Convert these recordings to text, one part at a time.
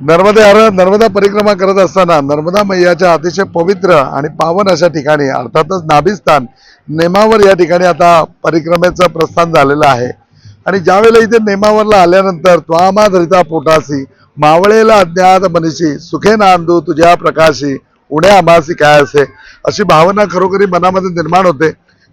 नर्मदे हर नर्मदा परिक्रमा करत असताना नर्मदा मैयाच्या अतिशय पवित्र आणि पावन अशा ठिकाणी अर्थातच नाभिस्थान नेमावर या ठिकाणी आता परिक्रमेचं प्रस्थान झालेलं आहे. आणि ज्यावेळेला इथे नेमावरला आल्यानंतर त्वामाधरिता पोटासी मावळेला अज्ञात मनीषी सुखे नांदू तुझ्या प्रकाशी उणे आमासी काय असे अशी भावना खरोखरी मनामध्ये निर्माण होते.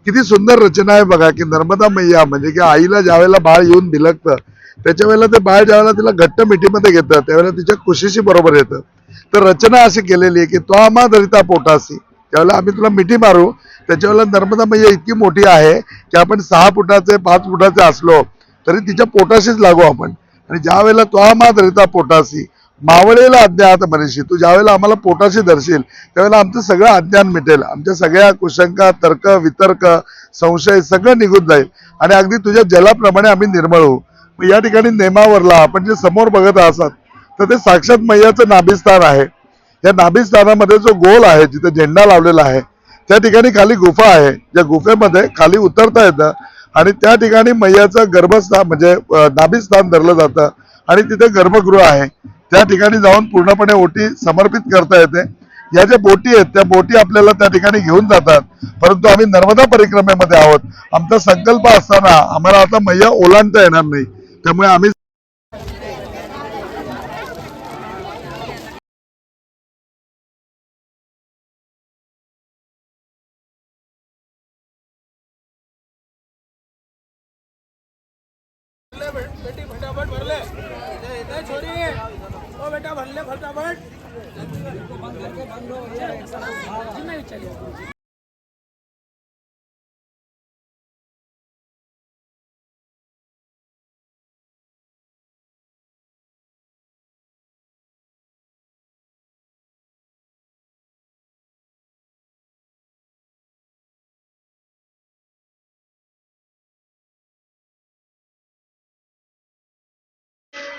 किती सुंदर रचना आहे बघा की नर्मदा मैया म्हणजे की आईला ज्यावेळेला बाळ येऊन बिलगतं त्याच्या वेळेला ते बाळ ज्यावेळेला तिला घट्ट मिठीमध्ये घेतं त्यावेळेला तिच्या कुशीशी बरोबर येतं. तर रचना अशी केलेली आहे की तो आम्हा दरिता पोटासी त्यावेळेला आम्ही तुला मिठी मारू त्याच्यावेळेला नर्मदा मैया इतकी मोठी आहे की आपण सहा फुटाचे पाच फुटाचे असलो तरी तिच्या पोटाशीच लागू आपण. आणि ज्या वेळेला तो आम्हा धरिता पोटासी मावळेला अज्ञात मनीषी तू ज्यावेळेला आम्हाला पोटाशी धरशील त्यावेळेला आमचं सगळं अज्ञान मिटेल. आमच्या सगळ्या कुशंका तर्क वितर्क संशय सगळं निघून जाईल. आणि अगदी तुझ्या जलाप्रमाणे आम्ही निर्मळ होऊ. मग या ठिकाणी नेमावरला आपण जे समोर बघत असतात तर ते साक्षात मैयाचं नाभिस्थान आहे. या नाभिस्थानामध्ये जो गोल आहे जिथे झेंडा लावलेला आहे त्या ठिकाणी खाली गुफा आहे. ज्या गुफेमध्ये खाली उतरता येतं आणि त्या ठिकाणी मैयाचं गर्भस्थान म्हणजे नाभिस्थान धरलं जातं आणि तिथे गर्भगृह आहे. त्या ठिकाणी जाऊन पूर्णपणे ओटी समर्पित करता येते. या ज्या बोटी आहेत त्या बोटी आपल्याला त्या ठिकाणी घेऊन जातात. परंतु आम्ही नर्मदा परिक्रमेमध्ये आहोत. आमचा संकल्प असताना आम्हाला आता मैया ओलांडता येणार नाही. बेटी फटाफट इधर इधर छोरी ओ बेटा भरले फटाफट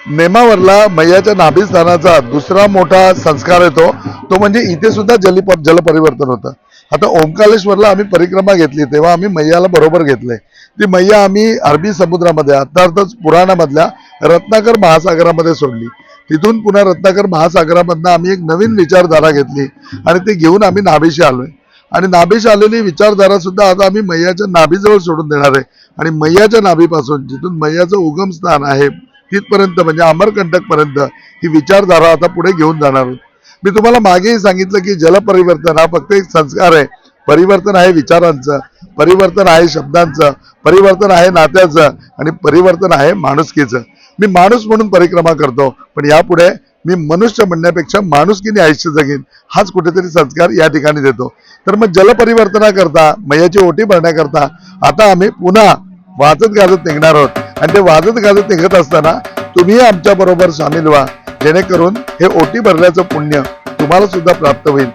नेमावरला मैयाच्या नाभिस्थानाचा दुसरा मोठा संस्कार येतो तो म्हणजे इथे सुद्धा जली जलपरिवर्तन होतं. आता ओंकालेश्वरला आम्ही परिक्रमा घेतली तेव्हा आम्ही मैयाला बरोबर घेतले. ती मैया आम्ही अरबी समुद्रामध्ये अर्थातच पुराणामधल्या रत्नाकर महासागरामध्ये सोडली. तिथून पुन्हा रत्नाकर महासागरामधनं आम्ही एक नवीन विचारधारा घेतली आणि ती घेऊन आम्ही नाभीशी आलोय. आणि नाभीशी आलेली विचारधारा सुद्धा आता आम्ही मैयाच्या नाभीजवळ सोडून देणार आहे. आणि मैयाच्या नाभीपासून जिथून मैयाचं उगम स्थान आहे तिथपर्यंत म्हणजे अमरकंटकपर्यंत ही विचारधारा आता पुढे घेऊन जाणार. आहोत मी तुम्हाला मागेही सांगितलं की जलपरिवर्तन हा फक्त एक संस्कार आहे. परिवर्तन आहे विचारांचं परिवर्तन आहे शब्दांचं परिवर्तन आहे नात्याचं आणि परिवर्तन आहे माणुसकीचं. मी माणूस म्हणून परिक्रमा करतो पण यापुढे मी मनुष्य म्हणण्यापेक्षा माणुसकीने आयुष्य जगेन हाच कुठेतरी संस्कार या ठिकाणी देतो. तर मग जलपरिवर्तनाकरता मयाची ओटी भरण्याकरता आता आम्ही पुन्हा वाजत गाजत निघणार आहोत. आणि ते वाजत गाजत निघत असताना तुम्ही आमच्या बरोबर सामील व्हा. जेणेकरून हे ओटी भरल्याचं पुण्य तुम्हाला सुद्धा प्राप्त होईल.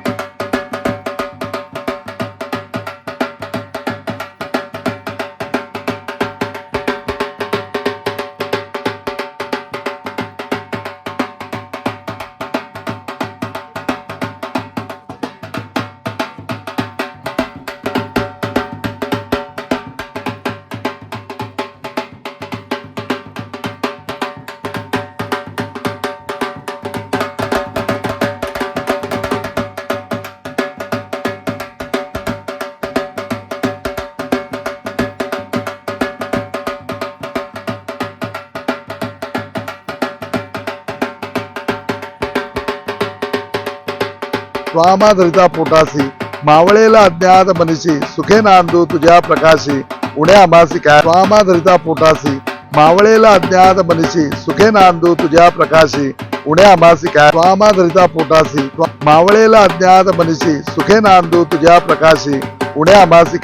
स्वामाधरिता पोटासी मावळेला अज्ञात मनीषी सुखे नांदू तुझ्या प्रकाशी उणे आमासी स्वामा स्वामाधरिता पोटासी मावळेला अज्ञात मनीषी सुखे नांदू तुझ्या प्रकाशी उणे आमासी स्वामा स्वामाधरिता पोटासी मावळेला अज्ञात मनीषी सुखे नांदू तुझ्या प्रकाशी उणे आमासी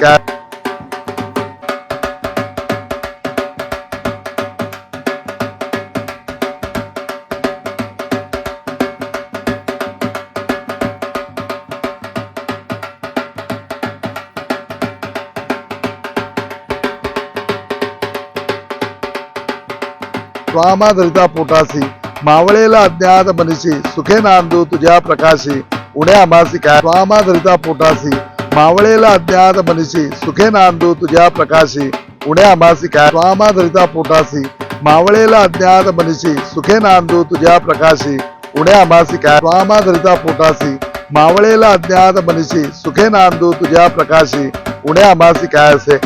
स्वामाधरिता पोटासी मावळेला अज्ञात मनीषी सुखे नांदू तुझ्या प्रकाशी उणे आमासी काय? स्वामाधरिता पोटासी मावळेला अज्ञात मनीषी सुखे नांदू तुझ्या प्रकाशी उणे आमासी काय? स्वामाधरिता पोटासी मावळेला अज्ञात मनीषी सुखे नांदू तुझ्या प्रकाशी उणे आमासी काय? स्वामा धरिता पोटासी मावळेला अज्ञात मनीषी सुखे नांदू तुझ्या प्रकाशी उणे आमासी काय असे?